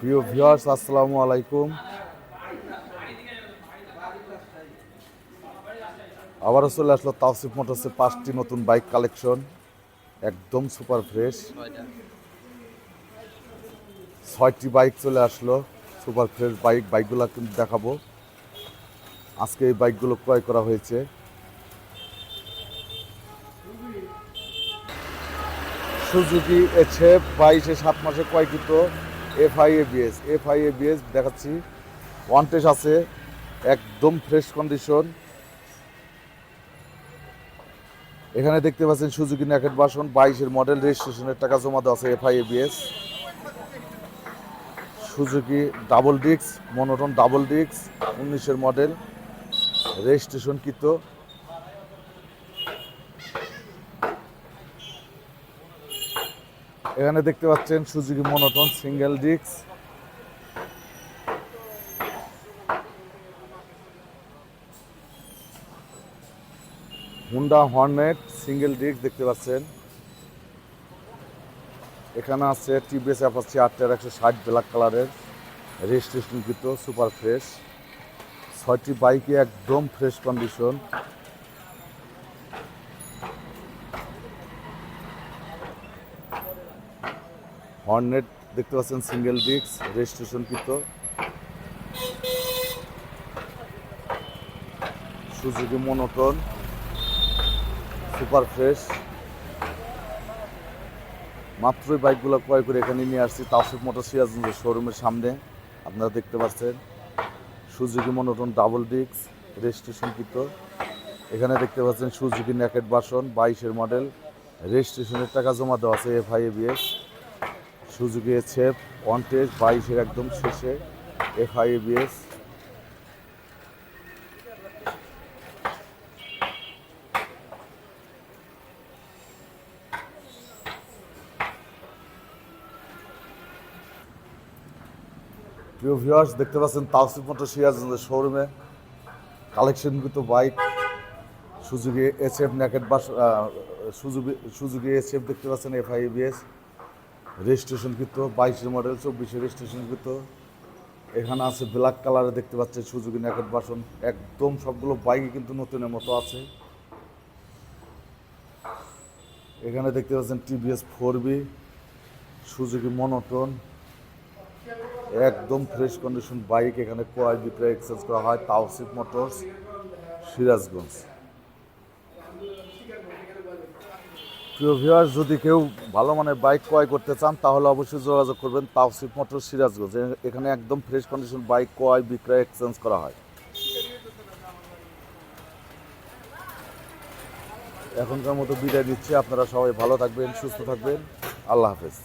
প্রিয় ভিউয়ার্স, আসসালামু আলাইকুম। আবারও চলে আসলো তাওসিফ মোটরসের পাঁচটি নতুন বাইক কালেকশন, একদম সুপার ফ্রেশ। ছয়টি বাইক চলে আসলো, সুপার ফ্রেশ বাইক, বাইকগুলো কিন্তু দেখাবো। আজকে এই বাইকগুলো ক্রয় করা হয়েছে। সুজুকি এছে বাইশে সাত মাসে কয়কিত এফ আই এবিএস দেখাচ্ছি। ওয়ান্টেজ আছে, একদম ফ্রেশ কন্ডিশন এখানে দেখতে পাচ্ছেন সুজুকি ন্যাকেট বাসন বাইশের মডেল রেজিস্ট্রেশনের টাকা জমা দেওয়া আছে F I ABS Suzuki double disc monotone double disk উনিশের মডেল রেজিস্ট্রেশন এখানে দেখতে পাচ্ছেন সুজুকি মনোটন সিঙ্গেল ডিক্স হুন্ডা হর্নেট সিঙ্গেল ডিক্স দেখতে পাচ্ছেন। এখানে আছে টিভিএস অ্যাপাচি আটটার একশো ষাট ব্ল্যাক কালারের। রেজিস্ট্রেশনকৃত সুপার ফ্রেশ ছয়টি বাইকে একদম ফ্রেশ কন্ডিশন হর্নেট দেখতে পাচ্ছেন, সিঙ্গেল ডিস্ক, রেজিস্ট্রেশন কৃত। Suzuki Monotone, super fresh. মাত্রই বাইকগুলো ক্রয় করে এখানে নিয়ে আসছি, তাওসিফ মোটর সিরাজগঞ্জের শোরুমের সামনে। আপনারা দেখতে পাচ্ছেন, Suzuki Monotone double disc registration কৃত। এখানে দেখতে পাচ্ছেন, সুজুকি ন্যাকেট বাসন বাইশের মডেল রেজিস্ট্রেশনের টাকা জমা দেওয়া আছে এফআইএবিএস সুজুকি এসএফ ওয়ান্টেজ বাইশের একদম শেষে এফআইএবিএস প্রিয় ভিউয়ার্স দেখতে পাচ্ছেন তাওসিফ মোটর সিরাজগঞ্জের শোরুমে কালেকশনকৃত বাইক সুজুকি এসএফ ন্যাকেট বাস সুজুকি সুজুকি এসএফ দেখতে পাচ্ছেন এফআইবিএস রেজিস্ট্রেশনকৃত বাইশের মডেল চব্বিশে রেজিস্ট্রেশনকৃত এখানে আছে ব্ল্যাক কালারে দেখতে পাচ্ছেন সুজুকি ন্যাকেট বাসন একদম সবগুলো বাইকই কিন্তু নতুনের মতো আছে। এখানে দেখতে পাচ্ছেন TVS four B Suzuki Monotone. একদম ফ্রেশ কন্ডিশন বাইক এখানে কোয়াই বিক্রয় এক্সচেঞ্জ করা হয়, তাওসিফ মোটরস সিরাজগঞ্জ। প্রিয় ভিউয়ার্স যদি কেউ ভালো মানের বাইক ক্রয় করতে চান, তাহলে অবশ্যই যোগাযোগ করবেন তাওসিফ মোটর সিরাজগঞ্জ। এখানে একদম ফ্রেশ কন্ডিশন বাইক ক্রয়, বিক্রয় এক্সচেঞ্জ করা হয়। এখনকার মতো বিদায় দিচ্ছি আপনারা সবাই ভালো থাকবেন, সুস্থ থাকবেন। আল্লাহ হাফেজ।